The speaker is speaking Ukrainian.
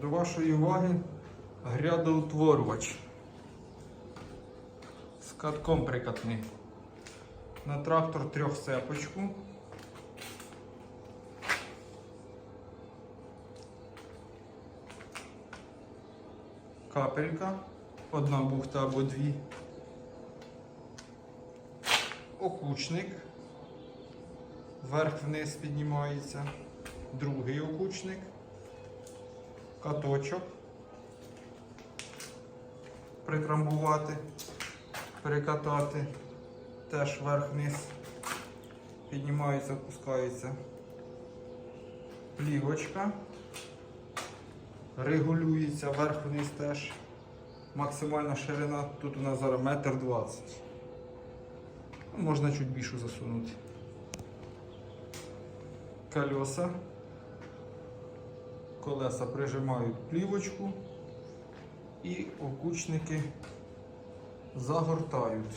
До вашої уваги грядоутворювач з катком прикатний. На трактор трьохсепочку. Капелька, одна бухта або дві. Окучник. Вверх-вниз піднімається. Другий окучник. Каточок. Притрамбувати, перекатати. Теж вверх-вниз. Піднімається, опускається. Плівочка. Регулюється вверх-вниз теж. Максимальна ширина тут у нас зараз метр двадцять. Можна чуть більшу засунути. Колеса. Колеса прижимають плівочку і окучники загортають.